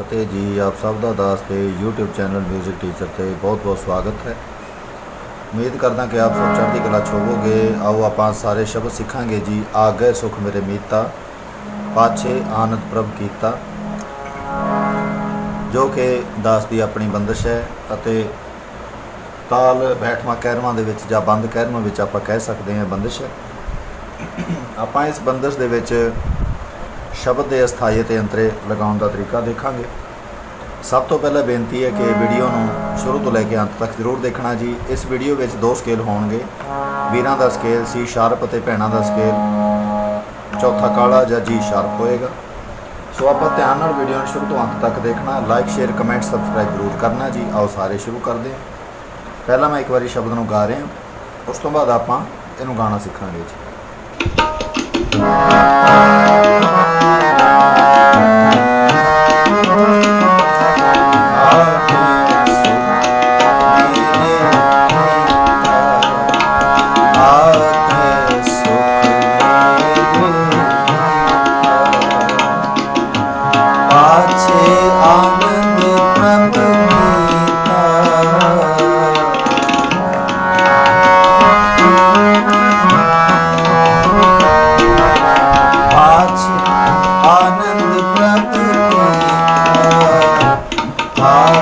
ਫਤਿਹ ਜੀ ਆਪ ਸਭ ਦਾ ਦਾਸ ਤੇ YouTube ਚੈਨਲ 뮤직 ਟੀਚਰ ਤੇ ਬਹੁਤ-ਬਹੁਤ ਸਵਾਗਤ ਹੈ। ਉਮੀਦ ਕਰਦਾ ਕਿ ਆਪ ਸਭ ਚੜ੍ਹਦੀ ਕਲਾ ਛੋਵੋਗੇ ਆਓ ਆਪਾਂ ਸਾਰੇ ਸ਼ਬਦ ਸਿੱਖਾਂਗੇ ਜੀ। ਆ ਗਏ ਸੁਖ ਮੇਰੇ ਮੀਤਾ, ਪਾਛੇ ਆਨੰਦ ਪ੍ਰਭ ਕੀਤਾ। ਜੋ ਕਿ ਦਾਸ ਦੀ ਆਪਣੀ ਬੰਦਸ਼ ਹੈ ਅਤੇ ਤਾਲ ਬੈਠਵਾਂ ਕਹਿਰਵਾਂ ਦੇ ਵਿੱਚ ਜਾਂ ਬੰਦ ਕਹਿਰਵਾਂ ਵਿੱਚ ਆਪਾਂ ਕਹਿ ਸਕਦੇ ਹਾਂ ਬੰਦਸ਼ ਹੈ। ਆਪਾਂ ਇਸ ਬੰਦਸ਼ ਦੇ ਵਿੱਚ ਸ਼ਬਦ ਦੇ ਅਸਥਾਈ ਤੇ ਅੰਤਰੇ ਲਗਾਉਣ ਦਾ ਤਰੀਕਾ ਦੇਖਾਂਗੇ। ਸਭ ਤੋਂ ਪਹਿਲਾਂ ਬੇਨਤੀ ਹੈ ਕਿ ਵੀਡੀਓ ਨੂੰ ਸ਼ੁਰੂ ਤੋਂ ਲੈ ਕੇ ਅੰਤ ਤੱਕ ਜ਼ਰੂਰ ਦੇਖਣਾ ਜੀ। ਇਸ ਵੀਡੀਓ ਵਿੱਚ ਦੋ ਸਕੇਲ ਹੋਣਗੇ। ਵੀਰਾਂ ਦਾ ਸਕੇਲ ਸੀ ਸ਼ਾਰਪ ਅਤੇ ਭੈਣਾਂ ਦਾ ਸਕੇਲ ਚੌਥਾ ਕਾਲਾ ਜਾਂ ਜੀ ਸ਼ਾਰਪ ਹੋਏਗਾ। ਸੋ ਆਪਾਂ ਧਿਆਨ ਨਾਲ ਵੀਡੀਓ ਨੂੰ ਸ਼ੁਰੂ ਤੋਂ ਅੰਤ ਤੱਕ ਦੇਖਣਾ। ਲਾਈਕ ਸ਼ੇਅਰ ਕਮੈਂਟ ਸਬਸਕ੍ਰਾਈਬ ਜ਼ਰੂਰ ਕਰਨਾ ਜੀ। ਆਓ ਸਾਰੇ ਸ਼ੁਰੂ ਕਰਦੇ ਹਾਂ। ਪਹਿਲਾਂ ਮੈਂ ਇੱਕ ਵਾਰੀ ਸ਼ਬਦ ਨੂੰ ਗਾ ਰਿਹਾ। ਉਸ ਤੋਂ ਬਾਅਦ ਆਪਾਂ ਇਹਨੂੰ ਗਾਣਾ ਸਿੱਖਾਂਗੇ ਜੀ। ਆਨੰਦ ਕੀਤਾ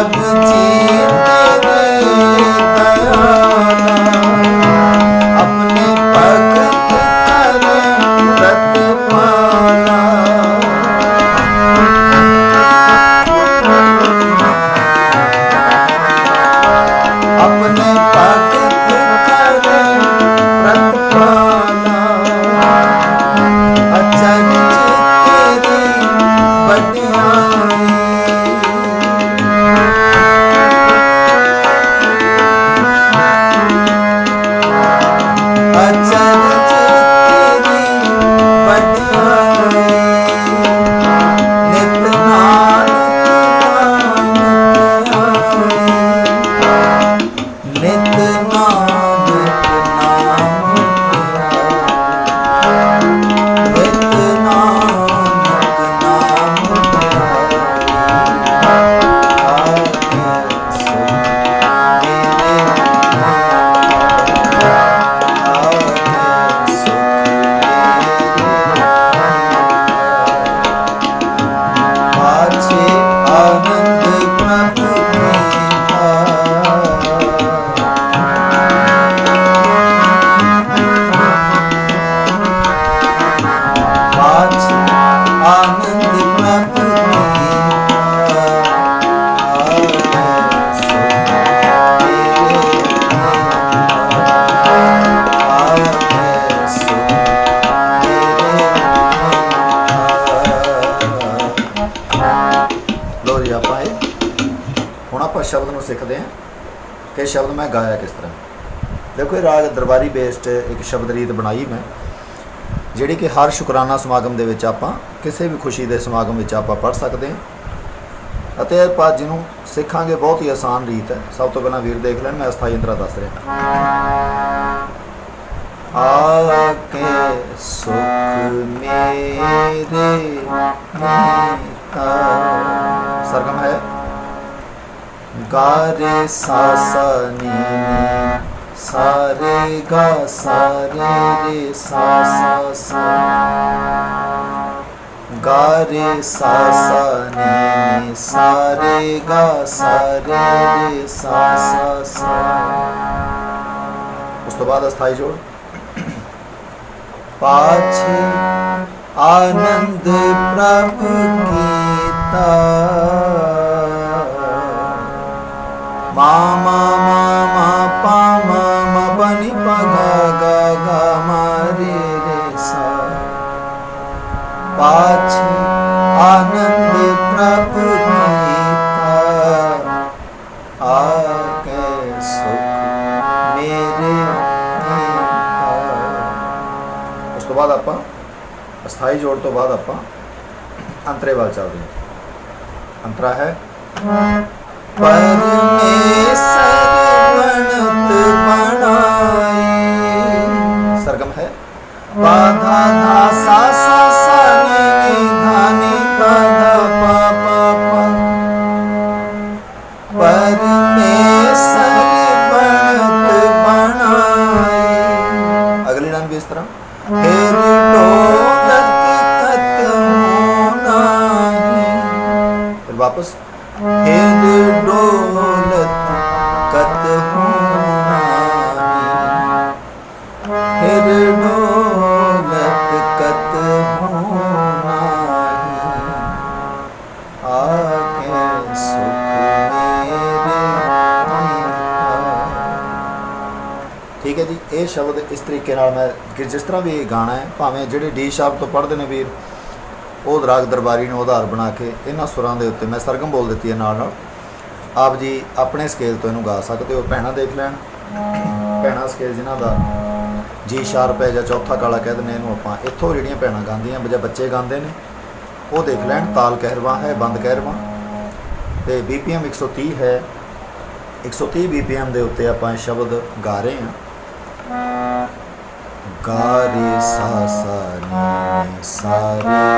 عبتي تبيت ਕਿ ਸ਼ਬਦ ਮੈਂ ਗਾਇਆ ਕਿਸ ਤਰ੍ਹਾਂ। ਦੇਖੋ ਇਹ ਰਾਗ ਦਰਬਾਰੀ ਬੇਸਡ ਇੱਕ ਸ਼ਬਦ ਰੀਤ ਬਣਾਈ ਮੈਂ, ਜਿਹੜੀ ਕਿ ਹਰ ਸ਼ੁਕਰਾਨਾ ਸਮਾਗਮ ਦੇ ਵਿੱਚ ਆਪਾਂ, ਕਿਸੇ ਵੀ ਖੁਸ਼ੀ ਦੇ ਸਮਾਗਮ ਵਿੱਚ ਆਪਾਂ ਪੜ ਸਕਦੇ ਹਾਂ। ਅਤੇ ਇਹ ਪਾਠ ਜਿਹਨੂੰ ਸਿੱਖਾਂਗੇ ਬਹੁਤ ਹੀ ਆਸਾਨ ਰੀਤ ਹੈ। ਸਭ ਤੋਂ ਪਹਿਲਾਂ ਵੀਰ ਦੇਖ ਲੈਣ, ਮੈਂ ਅਸਥਾਈ ਅੰਤਰਾ ਦੱਸ ਰਿਹਾ। ਆਕੇ ਸੁਖ ਮੇਰੇ ਮੀਤਾ ਗਾਰੇ ਸਾ ਸਾ ਸਾਰੇ ਗਾ ਸਾਰੇ ਰੇ ਸਾ ਸਾ ਸਾ ਗਾਰੇ ਸਾ ਸਾ ਸਾਰੇ ਗਾ ਸਾਰੇ ਰੇ ਸਾ ਸਾ ਸਾ ਉਸ ਤੋਂ ਬਾਅਦ ਅਸਥਾਈ ਜੋੜ। ਪਾਛੇ ਆਨੰਦ ਪ੍ਰਭ ਕੀਤਾ। ਮਾ ਮਾ ਮਾ ਮਾ ਪਾ ਮਾ ਮਾ ਬਨੀ ਪਾ ਗਾ ਗਾ ਗਾ ਮਾ ਰੇ ਰੇ ਸਾ ਪਾਛੇ ਆਨੰਦ ਪ੍ਰਭ ਕੀਤਾ ਆਕੇ ਸੁਖ ਮੇਰੇ ਕੀਤਾ ਉਸ ਤੋਂ ਬਾਅਦ ਆਪਾਂ ਅਸਥਾਈ ਜੋੜ ਤੋਂ ਬਾਅਦ ਆਪਾਂ ਅੰਤਰੇ ਵੱਲ ਚੱਲਦੇ ਹਾਂ ਅੰਤਰਾ ਹੈ ਪਰਮੇਸ਼ਰ ਬਣਤ ਬਣਾਈ ਸ਼ਬਦ ਇਸ ਤਰੀਕੇ ਨਾਲ ਮੈਂ ਕਿ ਜਿਸ ਤਰ੍ਹਾਂ ਵੀ ਇਹ ਗਾਣਾ ਹੈ, ਭਾਵੇਂ ਜਿਹੜੇ ਡੀ ਸ਼ਬਦ ਤੋਂ ਪੜ੍ਹਦੇ ਨੇ ਵੀਰ, ਉਹ ਰਾਗ ਦਰਬਾਰੀ ਨੂੰ ਆਧਾਰ ਬਣਾ ਕੇ ਇਹਨਾਂ ਸੁਰਾਂ ਦੇ ਉੱਤੇ ਮੈਂ ਸਰਗਮ ਬੋਲ ਦਿੱਤੀ ਹੈ ਨਾਲ ਨਾਲ। ਆਪ ਜੀ ਆਪਣੇ ਸਕੇਲ ਤੋਂ ਇਹਨੂੰ ਗਾ ਸਕਦੇ ਹੋ, ਭੈਣਾਂ ਦੇਖ ਲੈਣ। ਭੈਣਾਂ ਸਕੇਲ ਜਿਨ੍ਹਾਂ ਦਾ ਜੀ ਸ਼ਾਰਪ ਹੈ ਜਾਂ ਚੌਥਾ ਕਾਲਾ ਕਹਿ ਦਿੰਦੇ ਇਹਨੂੰ ਆਪਾਂ। ਇੱਥੋਂ ਜਿਹੜੀਆਂ ਭੈਣਾਂ ਗਾਉਂਦੀਆਂ ਜਾਂ ਬੱਚੇ ਗਾਉਂਦੇ ਨੇ, ਉਹ ਦੇਖ ਲੈਣ। ਤਾਲ ਕਹਿਰਵਾ ਹੈ, ਬੰਦ ਕਹਿਰਵਾ। ਤੇ BPM 130 ਹੈ। 130 BPM ਦੇ ਉੱਤੇ ਆਪਾਂ ਇਹ ਸ਼ਬਦ ਗਾ ਰਹੇ ਹਾਂ। ਗਾ ਰੇ ਸਾ ਸਾ ਨੀ ਨੀ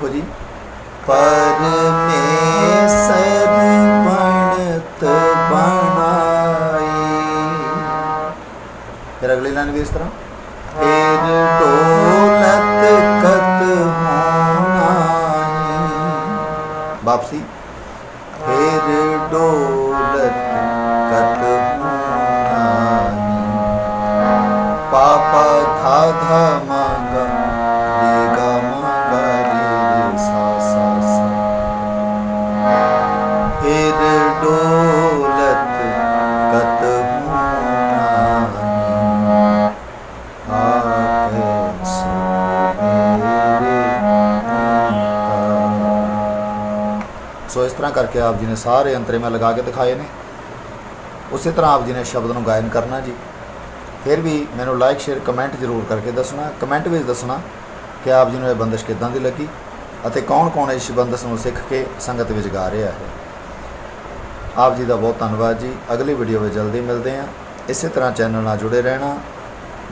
ਦੇਖੋ ਜੀ। ਪਰਮੇਸ਼ਰ ਬਣਤ ਬਣਾਈ। ਫਿਰ ਅਗਲੀ ਲਾਈਨ ਵੀ ਇਸ ਤਰ੍ਹਾਂ। ਫਿਰ ਡੋਲਤ ਕਤ ਹੋਨਾਹੀ ਵਾਪਸੀ। ਫਿਰ ਡੋਲਤ ਕਤ ਹੋਨਾਹੀ ਪਾਪਾ ਧਾ ਧਾ ਤਰ੍ਹਾਂ ਕਰਕੇ ਆਪ ਜੀ ਨੇ ਸਾਰੇ ਅੰਤਰੇ ਮੈਂ ਲਗਾ ਕੇ ਦਿਖਾਏ ਨੇ। ਉਸੇ ਤਰ੍ਹਾਂ ਆਪ ਜੀ ਨੇ ਸ਼ਬਦ ਨੂੰ ਗਾਇਨ ਕਰਨਾ ਜੀ। ਫਿਰ ਵੀ ਮੈਨੂੰ ਲਾਈਕ ਸ਼ੇਅਰ ਕਮੈਂਟ ਜ਼ਰੂਰ ਕਰਕੇ ਦੱਸਣਾ। ਕਮੈਂਟ ਵਿੱਚ ਦੱਸਣਾ ਕਿ ਆਪ ਜੀ ਨੂੰ ਇਹ ਬੰਦਸ਼ ਕਿੱਦਾਂ ਦੀ ਲੱਗੀ ਅਤੇ ਕੌਣ-ਕੌਣ ਇਸ ਬੰਦਸ਼ ਨੂੰ ਸਿੱਖ ਕੇ ਸੰਗਤ ਵਿੱਚ ਗਾ ਰਿਹਾ ਹੈ। ਆਪ ਜੀ ਦਾ ਬਹੁਤ ਧੰਨਵਾਦ ਜੀ। ਅਗਲੀ ਵੀਡੀਓ ਵਿੱਚ ਜਲਦੀ ਮਿਲਦੇ ਹਾਂ। ਇਸੇ ਤਰ੍ਹਾਂ ਚੈਨਲ ਨਾਲ ਜੁੜੇ ਰਹਿਣਾ।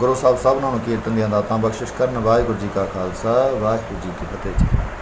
ਗੁਰੂ ਸਾਹਿਬ ਸਭਨਾਂ ਨੂੰ ਕੀਰਤਨ ਦੀਆਂ ਦਾਤਾਂ ਬਖਸ਼ਿਸ਼ ਕਰਨ। ਵਾਹਿਗੁਰੂ ਜੀ ਕਾ ਖਾਲਸਾ, ਵਾਹਿਗੁਰੂ ਜੀ ਕੀ ਫਤਿਹ ਜੀ।